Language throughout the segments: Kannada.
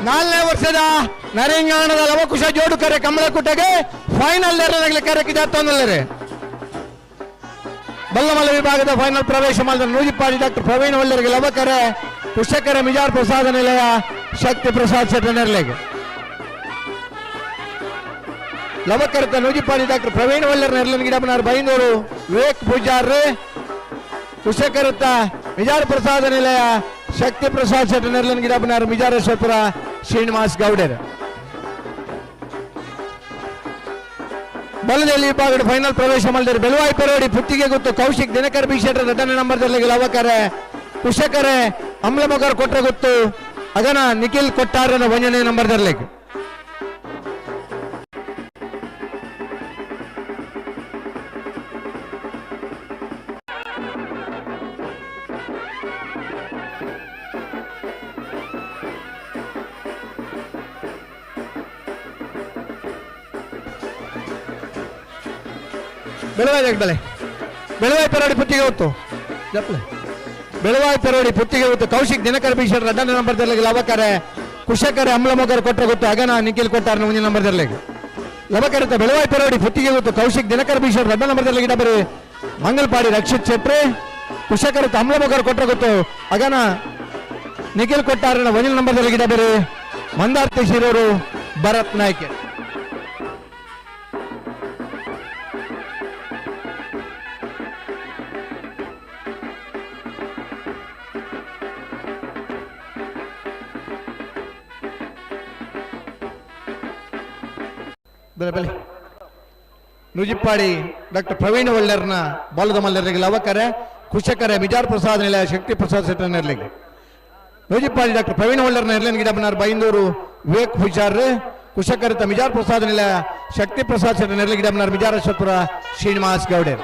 ನಾಲ್ಕನೇ ವರ್ಷದ ನರಿಂಗಾಣದ ಲವಕುಶ ಜೋಡುಕರೆ ಕಮಲಕುಟೆಗೆ ಫೈನಲ್ ನೆರಳಿಗೆ ಕರೆಕಿದ ತೊಂದರೆ ಬಲ್ಲಮಲ್ಲ ವಿಭಾಗದ ಫೈನಲ್ ಪ್ರವೇಶ ಮಾಡಿದ ನೂಜಿಪಾಡಿ ಡಾಕ್ಟರ್ ಪ್ರವೀಣ್ ಒಳ್ಳೆಯರಿಗೆ ಲವಕರೆ ಕುಶಕರೆ ಮಿಜಾರ್ ಪ್ರಸಾದ ನಿಲಯ, ಶಕ್ತಿ ಪ್ರಸಾದ್ ಶೆಟ್ಟ ನೆರಳಿಗೆ. ಲವಕರತ ನೂಜಿಪಾಡಿ ಡಾಕ್ಟರ್ ಪ್ರವೀಣ್ ಒಳ್ಳೆಯರ್ ನೆರಳಿನ ಗಿಡಬನಾರ್ ಬೈನೂರು ವಿವೇಕ್ ಪೂಜಾರ್ ಕುಶಕರತ್ತ ಮಿಜಾರ್ ಪ್ರಸಾದ ನಿಲಯ ಶಕ್ತಿ ಪ್ರಸಾದ್ ನೆರಳಿನ ಗಿಡಬನಾರ್ ಮಿಜಾರೇಶ್ವರಪುರ ಶ್ರೀನಿವಾಸ್ ಗೌಡರ್. ಬಲದಲ್ಲಿ ವಿಭಾಗದ ಫೈನಲ್ ಪ್ರವೇಶ ಮಾಡಿದರೆ ಬೆಲವಾಯಿ ಪರೋಡಿ, ಪುತ್ತಿಗೆ ಗೊತ್ತು, ಕೌಶಿಕ್, ದಿನಕರ್ ಬಿ ಶೆಟ್ಟರ್ ನಂಬರ್ ನಂಬರ್ದಲ್ಲಿ ಲವಕರೆ ಕುಶಕರೆ ಅಮ್ಲಮಗರ್ ಕೊಟ್ರೆ ಗೊತ್ತು, ಅಗನ ನಿಖಿಲ್ ಕೊಟ್ಟಾರನ ಒಂದನೇ ನಂಬರ್ದಲ್ಲಿ ಬೆಳವಾಯಿ ಬೆಳೆ ಬೆಳವಾಯಿ ಪೆರೋಡಿ ಪುತ್ತಿಗೆ ಹೊತ್ತು ಜಪ್ಲೆ. ಬೆಳವಾಯಿ ಪೆರೋಡಿ ಪುತ್ತಿಗೆ ಹೊತ್ತು ಕೌಶಿಕ್ ದಿನಕರ್ ಬೀಶರ್ ನಂಬರ್ ತರಲಿಕ್ಕೆ ಲವಕರೆ. ಕುಶಕರೆ ಅಮ್ಲಮೊಗರ್ ಕೊಟ್ಟರೆ ಗೊತ್ತು. ಅಗನ ನಿಖಿಲ್ ಕೊಟ್ಟಾರ ಮುಂದಿನ ನಂಬರ್ದಲ್ಲಿ ಲವಕರತ ಬೆಳವಾಯಿ ಪೆರೋಡಿ ಪುತ್ತಿಗೆ ಹೊತ್ತು ಕೌಶಿಕ್ ದಿನಕರ್ ಬೀಶರ್ ನಂಬರ್ ತರಲಿಕ್ಕೆ ಗಿಡ ಬರೀ. ಮಂಗಲ್ಪಾಡಿ ರಕ್ಷಿತ್ ಶೆಟ್ರೆ ಕುಶಕರತ ಅಮ್ಲಮೊಗರ್ ಕೊಟ್ಟರೆ ಗೊತ್ತು. ಅಗನ ನಿಖಿಲ್ ಕೊಟ್ಟಾರನ ಒಂದಿನ ನಂಬರ್ದಲ್ಲಿ ಗಿಡ ಬೇರೆ. ಮಂದಾರ್ತಿ ಶಿರೋರು, ಭರತ್ ನಾಯ್ಕೆ. ನುಜಿಪ್ಪಾಡಿ ಡಾಕ್ಟರ್ ಪ್ರವೀಣ್ ಒಳ್ಳೆರ್ನ ಬಾಲದ ಮಲ್ಲರಿಗೆ ಲವಕರೆ, ಕುಶಕರೆ ಮಿಜಾರ್ ಪ್ರಸಾದ್ ನಿಲಯ ಶಕ್ತಿ ಪ್ರಸಾದ್ ಸೆಟ್ಟರ್ನರ್ಲಿಗೆ ನುಜಿಪ್ಪಾಡಿ ಡಾಕ್ಟರ್ ಪ್ರವೀಣ್ ಒಳ್ಳೆರ್ನ ಎರ್ಲೆನ್ ಗಿಡಬನಾರ್ ಬೈಂದೂರು, ವಿವೇಕ್ ಹುಷಾರ್ ಕುಶಕರಿತ ಮಿಜಾರ್ ಪ್ರಸಾದ್ ನಿಲಯ ಶಕ್ತಿ ಪ್ರಸಾದ್ ಸೆಟ್ಟರ್ನರ್ಲಿ ಗಿಡಬನಾರ್ ಮಿಜಾರೇಶ್ವರಪುರ ಶ್ರೀನಿವಾಸ್ ಗೌಡರ್.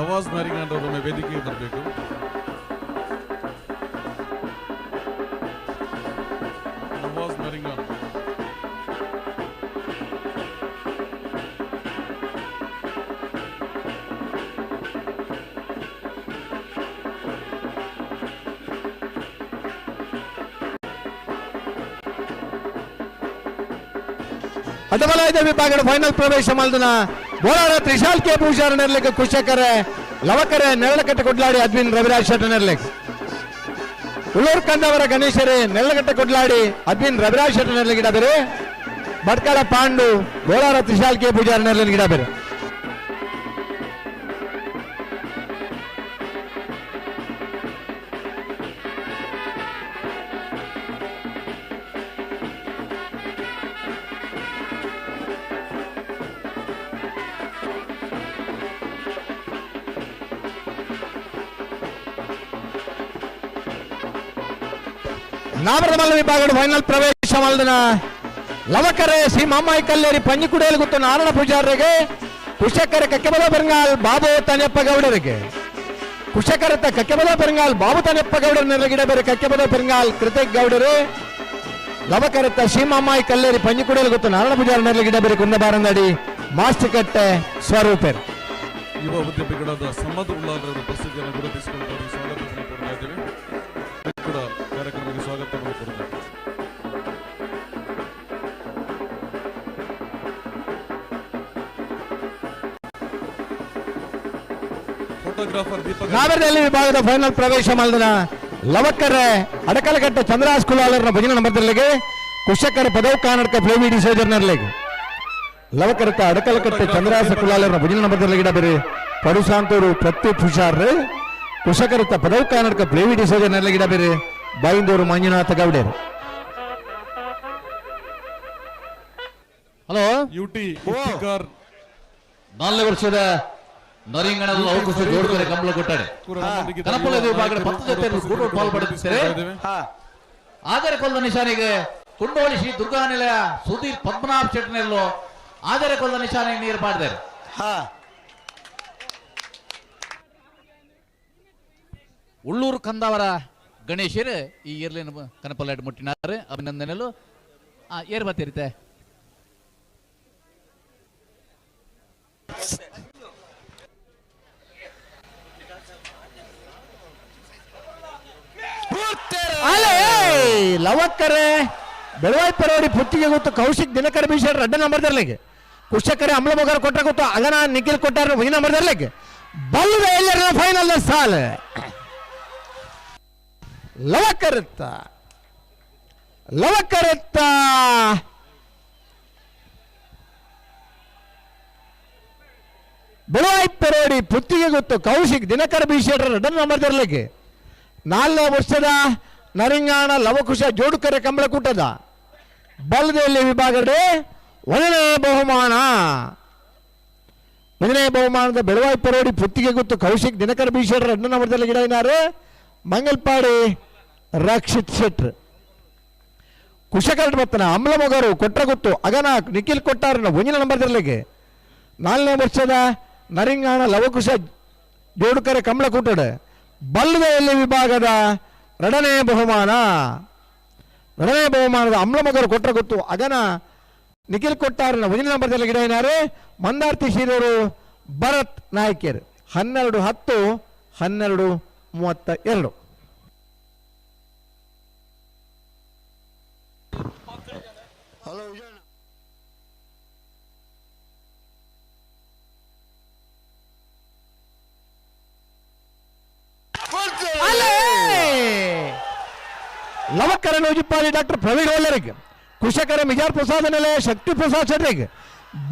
ನವಾಜ್ ನಾರಿಗಾಂಡ್ ಅವರನ್ನ ವೇದಿಕೆಗೆ ಬರಬೇಕು ನವಾಜ್ ನಾರಿಗಾಂಡ್ ಅಡ್ಡಬಲಾಯದ ವಿಭಾಗದ ಫೈನಲ್ ಪ್ರವೇಶ ಮಾಡಿದನ ಬೋಳಾರ ತ್ರಿಶಾಲ್ ಕೆ ಭೂಷಾರ ನೆರಲಿಕ್ಕೆ ಕುಶಕರೆ, ಲವಕರೆ ನೆರಳಕಟ್ಟೆ ಕೊಡ್ಲಾಡಿ ಅದ್ವಿನ್ ರವಿರಾಜ್ ಶೆಟ್ಟ ನೆರಲಿಕ್. ಉಳ್ಳೂರು ಕಂದವರ ಗಣೇಶರೇ, ನೆರಳಕಟ್ಟೆ ಕೊಡ್ಲಾಡಿ ಅದ್ವಿನ್ ರವಿರಾಜ್ ಶೆಟ್ಟ ನೆರಲಿಗೆ ಗಿಡ ಬೇರೆ. ಭಟ್ಕಳ ಪಾಂಡು ಬೋಳಾರ ತ್ರಿಶಾಲ್ ಕೆ ಪೂಜಾರ ನೆರಲಿಗೆ ಗಿಡ ಬೇರೆ. ನಾಬರಮಲ್ಲ ವಿಭಾಗದ ಫೈನಲ್ ಪ್ರವೇಶ ಮಾಡಿದನ ಲವಕರೆ ಸಿ ಮಾಮಾಯಿ ಕಲ್ಲೇರಿ ಪಂಜಿಕುಡಿಯಲ್ಲಿ ಗೊತ್ತು ನಾರಾಯಣ ಪೂಜಾರಿಗೆ ಕುಶಕರೆ ಕಕ್ಕೆಬಲ ಬೆಂಗಾಲ್ ಬಾಬು ತನೆಪ್ಪ ಗೌಡರಿಗೆ. ಕುಶಕರತ ಕಕ್ಕೆಬಲ ಬೆಂಗಾಲ್ ಬಾಬು ತನೆಪ್ಪ ಗೌಡರ ನೆರಗಿಡ ಬೇರೆ ಕಕ್ಕೆಬಲ ಬೆಂಗಾಲ್ ಕೃತಿಕ್ ಗೌಡರು. ಲವಕರತ ಶ್ರೀಮಾಮಾಯಿ ಕಲ್ಲೇರಿ ಪಂಜಿಕುಡಿಯಲ್ಲಿ ಗೊತ್ತು ನಾರಾಯಣ ಪೂಜಾರ ನೆರಗಿಡ ಬೇರೆ ಕುಂದಬಾರಂದಡಿ ಮಾಸ್ಟಿಕಟ್ಟೆ ಸ್ವರೂಪೇರ್. ಯುವ ಉದ್ಯಮಿಗಳಾದ ಸಮ್ಮದ್ ಉಲ್ಲಾರವರ ಪ್ರಸಿದ್ಧಿಯನ್ನು ಗುರುತಿಸಿಕೊಂಡು ಸ್ವಾಗತವನ್ನು ನಾವೆರದಲ್ಲಿ ವಿಭಾಗದ ಫೈನಲ್ ಪ್ರವೇಶ ಮಾಡಿದ ಲವಕ್ಕರೆ ಅಡಕಲಗಟ್ಟೆ ಚಂದ್ರಾಸ್ ಕುಲಾಲರ್ನ ಭಜನ ನಂಬರ್ದಲ್ಲಿಗೆ ಕುಶಕರ ಪದವು ಕಾನಡಕ ಫ್ಲೇವಿಡಿ ಸೋಜರ್ನರ್ಲಿಗೆ ಲವಕರತ ಅಡಕಲಕಟ್ಟೆ ಚಂದ್ರಾಸ ಕುಲಾಲರ್ನ ಭಜನ ನಂಬರ್ದಲ್ಲಿ ಗಿಡ ಬೇರೆ. ಪಡುಸಾಂತೂರು ಪ್ರತ್ಯುತ್ ಹುಷಾರ್ ಕುಶಕರತ ಪದವು ಕಾನಡಕ ಫ್ಲೇವಿಡಿ ಸೋಜರ್ನರ್ಲಿ ಗಿಡ ಬೇರೆ. ಬೈಂದೂರು ಮಂಜುನಾಥ ಗೌಡರು. ಹಲೋ? ಯುಟಿ ನಾಲ್ನೇ ವರ್ಷದ ನರಿಂಗಣ ಲವಕುಶ ಜೋಡ್ತಾರೆ ಕಂಬಳ ಕೊಟ್ಟಾರೆ ಕನಪಲ ವಿಭಾಗದ ಪತ್ತು ಜೊತೆ ಕೂಡ ಪಾಲ್ಪಡುತ್ತಿದ್ದಾರೆ ಗುರುತಿಸಿಕೊಳ್ತಾ ಆದರೆ ಕೊಲ್ಲ ನಿಶಾನಿಗೆ ಕುಂಡೋಳಿ ಶ್ರೀ ದುರ್ಗಾ ನಿಲಯ ಸುಧೀರ್ ಪದ್ಮನಾಭ ಶೆಟ್ಟನೆಲ್ಲೋ ಆದರೆ ಕೊಲ್ಲ ನಿಶಾನೆ ನೀರು ಮಾಡಿದ್ದಾರೆ ಉಳ್ಳೂರು ಕಂದಾವರ ಗಣೇಶರು ಈ ಇರ್ಲಿನ ಕನಪಲ್ಲಾಟ ಮುಟ್ಟಿನಾರೆ. ಅಭಿನಂದನೆಲು ಆ ಏರ್ ಬತ್ತಿರುತ್ತೆ ಅಲೇ ಲವಕ್ಕರೆ ಬೆಳವಾಯಿ ಪರವಡಿ ಪುತ್ತಿಗೆ ಗೊತ್ತು, ಕೌಶಿಕ್ ದಿನಕರ ಬೀಸರ್ ರಡ್ಡ ನಂಬರ್ ತರಲಿಕ್ಕೆ ಕುಶಕರೆ ಅಮ್ಲ ಮೊಗರ ಕೊಟ್ಟ ಗೊತ್ತು, ಅಗನ ನಿಖಿಲ್ ಕೊಟ್ಟಾರ ಈ ನಂಬರ್ ತರಲಿಕ್ಕೆ ಬಲ್ಲದ ಎಲ್ಲರ ಫೈನಲ್ ಸಾಲ. ಲವಕರತ್ತ ಲವಕರತ್ತ. ಬೆಳವಾಯಿ ಪೆರೋಡಿ ಪುತ್ತಿಗೆ ಗೊತ್ತು, ಕೌಶಿಕ್ ದಿನಕರ ಬೀಸರ್ ರೆಡ್ಡ ನಂಬರ್ ತರಲಿಕ್ಕೆ ನಾಲ್ನೇ ವರ್ಷದ ನರಿಂಗಾಣ ಲವಕುಶ ಜೋಡುಕರೆ ಕಂಬಳಕೂಟದ ಬಲದಲ್ಲಿ ವಿಭಾಗದ ಒಂದನೇ ಬಹುಮಾನ. ಒಂದನೇ ಬಹುಮಾನದ ಬೆಳವಾಯಿ ಪರೋಡಿ ಪುತ್ತಿಗೆ ಗೊತ್ತು ಕೌಶಿಕ್ ದಿನಕರ ಬೀಶೆಟ್ರ ಅಣ್ಣನ ನಂಬರ್ದಲ್ಲಿ ಗಿಡ ಏನಾರು ಮಂಗಲ್ಪಾಡಿ ರಕ್ಷಿತ್ ಶೆಟ್ರ್. ಕುಶಕರ್ಡ್ ಬತ್ತನ ಅಮ್ಲ ಮೊಗರು ಕೊಟ್ಟ ಗೊತ್ತು ಅಗನ ನಿಖಿಲ್ ಕೊಟ್ಟಾರ ಒಂದಿನ ನಂಬರ್ದಲ್ಲಿಗೆ. ನಾಲ್ನೇ ವರ್ಷದ ನರಿಂಗಾಣ ಲವಕುಶ ಜೋಡುಕರೆ ಕಂಬಳಕೂಟದ ಬಲ್ಲದಲ್ಲಿ ವಿಭಾಗದ ಎರಡನೇ ಬಹುಮಾನ. ಎರಡನೇ ಬಹುಮಾನದ ಅಮ್ಲ ಕೊಟ್ಟರೆ ಗೊತ್ತು. ಅಗನ ನಿಖಿಲ್ ಕೊಟ್ಟಾರನ ಒಂದನೇ ನಂಬರ್ದಲ್ಲಿ ಗಿಡ ಏನಾರೆ? ಮಂದಾರ್ತಿ ಶೀರವರು ಭರತ್ ನಾಯಕಿಯರು. ಹನ್ನೆರಡು ಹತ್ತು, ಹನ್ನೆರಡು ಮೂವತ್ತ ಎರಡು ಅಲ್ಲೇ ಲವಕರ ನೂಜಿಪ್ಪಾಡಿ ಡಾಕ್ಟರ್ ಪ್ರವೀಣ್ ಒಳ್ಳರಿಗೆ ಕುಶಕರ ಮಿಜಾರ್ ಪ್ರಸಾದ್ ನೆಲೆ ಶಕ್ತಿ ಪ್ರಸಾದ್ ಶೆಟ್ರಿಗೆ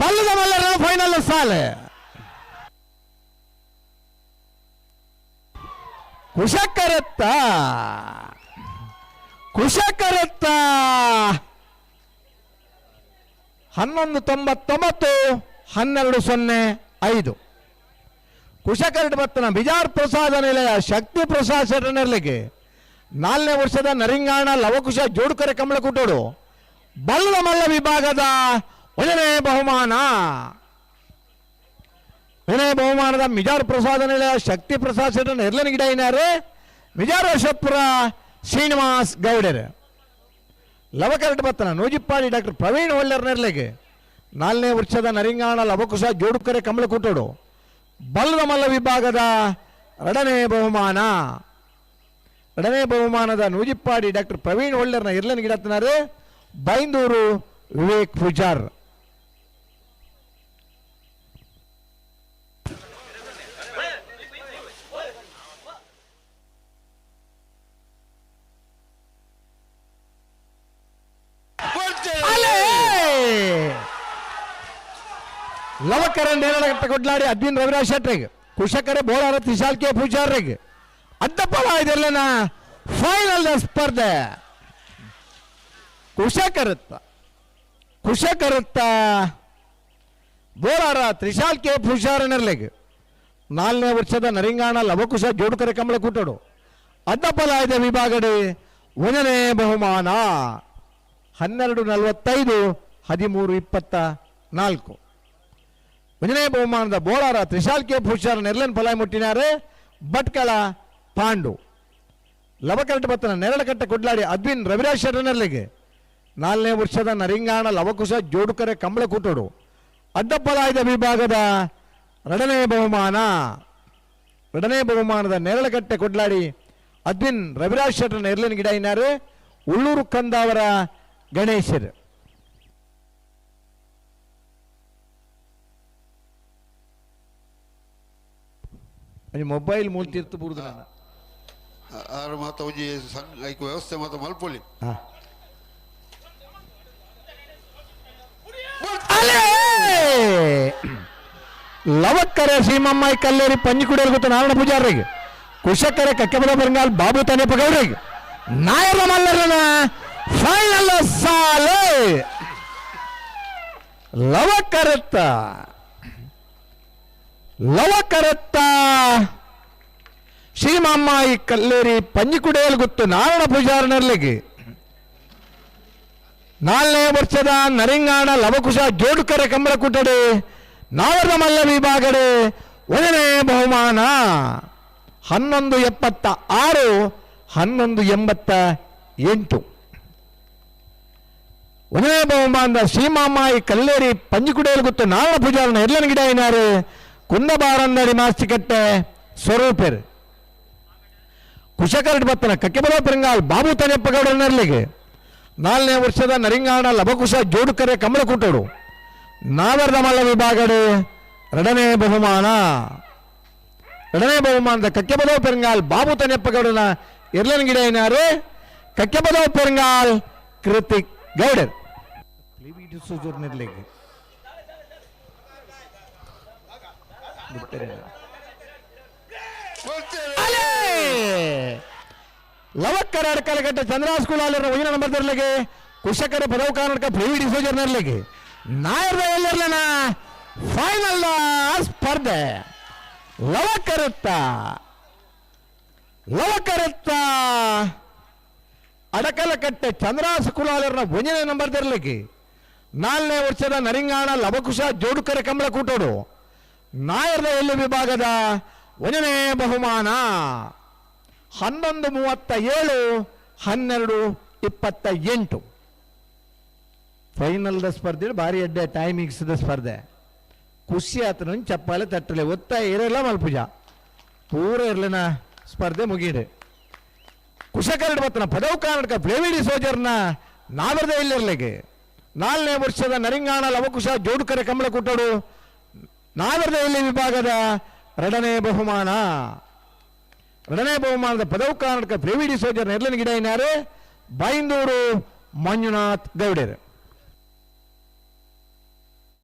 ಬಲ್ಲದ ಮಲ್ಲರ ಫೈನಲ್ ಸಾಲೆ. ಕುಶಕರತ್ತ ಕುಶಕರತ್ತ ಹನ್ನೊಂದು ತೊಂಬತ್ತೊಂಬತ್ತು, ಹನ್ನೆರಡು ಸೊನ್ನೆ ಐದು. ಕುಶಕರ್ ಬತ್ತನ ಬಿಜಾರ್ ಪ್ರಸಾದ ನಿಲಯ ಶಕ್ತಿ ಪ್ರಸಾದ್ ಶೆಟ್ಟನರ್ಲಿಗೆ ನಾಲ್ಕನೇ ವರ್ಷದ ನರಿಂಗಾಣ ಲವಕುಶ ಜೋಡುಕರೆ ಕಮಲ ಕುಟೋಡು ಬಲ್ಲ ಮಲ್ಲ ವಿಭಾಗದ ಒಂದನೇ ಬಹುಮಾನ. ಒಂದನೇ ಬಹುಮಾನದ ಮಿಜಾರ್ ಪ್ರಸಾದ ನಿಲಯ ಶಕ್ತಿ ಪ್ರಸಾದ್ ಶೆಟ್ಟನ ಎರ್ಲನ ಗಿಡ ಏನಾರೆ ಮಿಜಾರ್ ಶ್ರೀನಿವಾಸ್ ಗೌಡರ್. ಲವಕರಟ್ ಬತ್ತನ, ನೂಜಿಪ್ಪಾಡಿ ಡಾಕ್ಟರ್ ಪ್ರವೀಣ್ ಹೊಳ್ಳರ್ ನೆರ್ಲೆಗೆ. ನಾಲ್ನೇ ವರ್ಷದ ನರಿಂಗಾಣ ಲವಕುಶ ಜೋಡುಕರೆ ಕಮಲ ಕುಟೋಡು ಬಲ್ಲದ ಮಲ್ಲ ವಿಭಾಗದ ಎರಡನೇ ಬಹುಮಾನ. ಎರಡನೇ ಬಹುಮಾನದ ನೂಜಿಪ್ಪಾಡಿ ಡಾಕ್ಟರ್ ಪ್ರವೀಣ್ ಹೊಳ್ಳರ್ನ ಇರ್ಲನ್ ಗಿಡತ್ನಾರು ಬೈಂದೂರು ವಿವೇಕ್ ಪೂಜಾರ್ ಅಲೇ! ಲವಕರ ನೇರಳಗಟ್ಟ ಕೊಡ್ಲಾಡಿ ಅದ್ವಿನ್ ರವಿರಾಜ್ ಶೆಟ್ರಿಗೆ ಕುಶಕರೆ ಬೋಳಾರ ತ್ರಿಶಾಲ್ಕೆ ಪೂಜಾರಿಗೆ ಇದೆಲ್ಲನ ಫೈನಲ್ ಸ್ಪರ್ಧೆ. ಕುಶಕರುತ್ತ. ತ್ರಿಶಾಲ್ ಬೋಳಾರ ತ್ರಿಶಾಲ್ಕೆ ಪೂಜಾರನರ್ಲೆಗೆ ನಾಲ್ನೇ ವರ್ಷದ ನರಿಂಗಾಣ ಲವಕುಶ ಜೋಡುಕರೆ ಕಂಬಳ ಕೂಟಡು ಅಡ್ಡಪ್ಪಲಾಯದ ವಿಭಾಗಡಿ. ಒಂದನೇ ಬಹುಮಾನ. ಹನ್ನೆರಡು ನಲವತ್ತೈದು, ಹದಿಮೂರು ಇಪ್ಪತ್ತ ನಾಲ್ಕು. ಒಂದನೇ ಬಹುಮಾನದ ಬೋಳಾರ ತ್ರಿಶಾಲ್ಕೆ ಪುಷಾರ ನೆರ್ಲನ್ ಫಲಾಯ್ ಮುಟ್ಟಿನಾರೆ ಭಟ್ಕಳ ಪಾಂಡು. ಲವಕರಟ ಭತ್ತನ ನೆರಳಕಟ್ಟ ಕೊಡ್ಲಾಡಿ ಅದ್ವಿನ್ ರವಿರಾಜ್ ಶರಣರ್ಲಿಗೆ. ನಾಲ್ನೇ ವರ್ಷದ ನರಿಂಗಾಣ ಲವಕುಶ ಜೋಡುಕರೆ ಕಂಬಳ ಕೂಟೋಡು. ಅಡ್ಡಪ್ಪಲಾಯ್ದ ವಿಭಾಗದ ಎರಡನೇ ಬಹುಮಾನ. ಎರಡನೇ ಬಹುಮಾನದ ನೆರಳಕಟ್ಟೆ ಕೊಡ್ಲಾಡಿ ಅದ್ವಿನ್ ರವಿರಾಜ್ ಶೆಟ್ಟರ್ ನೆರ್ಲಿನ ಗಿಡ ಇನ್ನಾರು? ಉಳ್ಳೂರು ಕಂದಾವರ ಗಣೇಶರ್. ಮೊಬೈಲ್ ಮೂಲ್ತಿರ್ತು ಬುರುದು ನನ್ನ ಆರು ಮಾತ ಒಂಜಿ ಐಕ್ ವ್ಯವಸ್ಥೆ ಮಾತ ಮಲ್ಪೊಲಿ ಹಾ. ಅಲೇ! ಲವಕ್ಕರೆ ಸೀಮಮ್ಮಾಯಿ ಕಲ್ಲೇರಿ ಪಂಜಿಕುಡಿಯಲ್ಲಿ ಗೊತ್ತು ನಾರಾಯಣ ಪೂಜಾರಿಗೆ ಕುಶಕರೆ ಕಕ್ಕೆಬದ ಬರಂಗಾಲ್ ಬಾಬು ತಾನೆ ಪಗೌರಿಗೆ ನಾಯರ ಮಲ್ಲರನ ಫೈನಲ್ ಸಾಲೆ ಲವಕರತ್ತ ಲವಕರತ್ತ ಶ್ರೀಮಾಮಾಯಿ ಕಲ್ಲೇರಿ ಪಂಜಿಕುಡಿಯಲ್ಲಿ ಗೊತ್ತು ನಾರಾಯಣ ಪೂಜಾರನರ್ಲಿಗೆ ನಾಲ್ನೇ ವರ್ಷದ ನರಿಂಗಾಣ ಲವಕುಶ ಜೋಡುಕರ ಕಂಬಳ ಕುಟ್ಟಡೆ ನಾವರ ಮಲ್ಲ ವಿಭಾಗಡೆ, ಒಂದನೇ ಬಹುಮಾನ. ಹನ್ನೊಂದು ಎಪ್ಪತ್ತ ಆರು, ಹನ್ನೊಂದು ಎಂಬತ್ತ ಎಂಟು. ಒಂದನೇ ಬಹುಮಾನದ ಶ್ರೀಮಾಮಾಯಿ ಕಲ್ಲೇರಿ ಪಂಜಿಕುಡಿಯಲ್ಲಿ ಗೊತ್ತು ನಾರಾಯಣ ಪೂಜಾರನ ಎಲ್ಲನ ಗಿಡ ಏನಾರು? ಕುಂದಬಾರಂದಡಿ ಮಾಸ್ತಿಕಟ್ಟೆ ಸ್ವರೂಪೇರು. ಕುಶಕರಡ್ ಬತ್ತನ ಕಕ್ಕೆಬಲ ಪೆರಂಗಾಲ್ ಬಾಬು ತನೆಪ್ಪ ಗೌಡನರ್ಲಿಗೆ ನಾಲ್ನೇ ವರ್ಷದ ನರಿಂಗಾಣ ಲಭಕುಶ ಜೋಡುಕರೆ ಕಮಲ ಕುಟ್ಟೋಡು. ನಾವರ್ದ ಮಲ್ಲ ವಿಭಾಗಡು ಎರಡನೇ ಬಹುಮಾನ. ಎರಡನೇ ಬಹುಮಾನದ ಕಕ್ಕೆಬದವ ಪೆರಂಗಾಲ್ ಬಾಬು ತನೆಪ್ಪ ಗೌಡನ ಎರ್ಲನ್ ಗಿಡ ಏನಾರು ಕಕ್ಕೆಬದವ ಪೆರಂಗಾಲ್ ಕೃತಿಕ್ ಗೌಡರ್. ನಿರ್ಲಿಗೆ ಅಲೇ! ಲವಕ್ಕರ ಕರ್ನಾಟಕ ಚಂದ್ರ ಸ್ಕೂಲ್ ಅಲ್ಲಿ ಒಯ್ಯಿನ ನಂಬರ್ ತರಲಿಗೆ ಕುಶಕರ ಪದವ ಕರ್ನಾಟಕ ಪ್ರಿವಿ ಡಿಸೋಜರ್ ನರ್ಲಿಗೆ ನಾಯರ್ದ ಎಲ್ಲರ್ಲನ ಫೈನಲ್ ಸ್ಪರ್ಧೆ. ಲವಕರುತ್ತ ಲವಕರುತ್ತ ಅಡಕಲಕಟ್ಟೆ ಚಂದ್ರಾಸ್ ಸ್ಕೂಲಾಲರ್ನ ಒಂಜನೇ ನಂಬರ್ ತರಲಿಕ್ಕೆ ನಾಲ್ನೇ ವರ್ಷದ ನರಿಂಗಾಣ ಲವಕುಶ ಜೋಡುಕರ ಕಂಬಳ ಕೂಟೋಡು. ನಾಯರ್ದ ಎಲ್ಲಿ ವಿಭಾಗದ ಒಂಜನೇ ಬಹುಮಾನ? ಹನ್ನೊಂದು ಮೂವತ್ತ ಏಳು, ಹನ್ನೆರಡು ಇಪ್ಪತ್ತ ಎಂಟು. ಫೈನಲ್ದ ಸ್ಪರ್ಧೆ ಭಾರಿ ಅಡ್ಡೆ ಟೈಮಿಂಗ್ಸ್ದ ಸ್ಪರ್ಧೆ. ಖುಷಿ ಆತನ ಚಪ್ಪಾಳೆ ತಟ್ಟಲೆ ಒತ್ತಾಯ ಇರಲ್ಲ ಮಲ್ಪೂಜಾ. ಪೂರ ಇರ್ಲಿನ ಸ್ಪರ್ಧೆ ಮುಗೀಡೆ. ಕುಶಕರ್ಡ್ ಬತ್ತನ ಪದವು ಕರ್ನಾಟಕ ಪ್ಲೇವಿಡಿ ಸೋಜರ್ನ ನಾವರ್ದ ಇಲ್ಲಿರ್ಲಿಗೆ ನಾಲ್ನೇ ವರ್ಷದ ನರಿಂಗಾಣ ಲವಕುಶ ಜೋಡುಕರೆ ಕಂಬಳ ಕುಟ್ಟಡು ನಾವರ್ದ ಇಲ್ಲಿ ವಿಭಾಗದ ಎರಡನೇ ಬಹುಮಾನ. ಎರಡನೇ ಬಹುಮಾನದ ಪದವು ಕರ್ನಾಟಕ ಪ್ರೇವಿಡಿ ಸೋಜರ್ ನೆರ್ಲಿನ ಗಿಡ ಏನಾರು ಬೈಂದೂರು ಮಂಜುನಾಥ್ ಗೌಡರು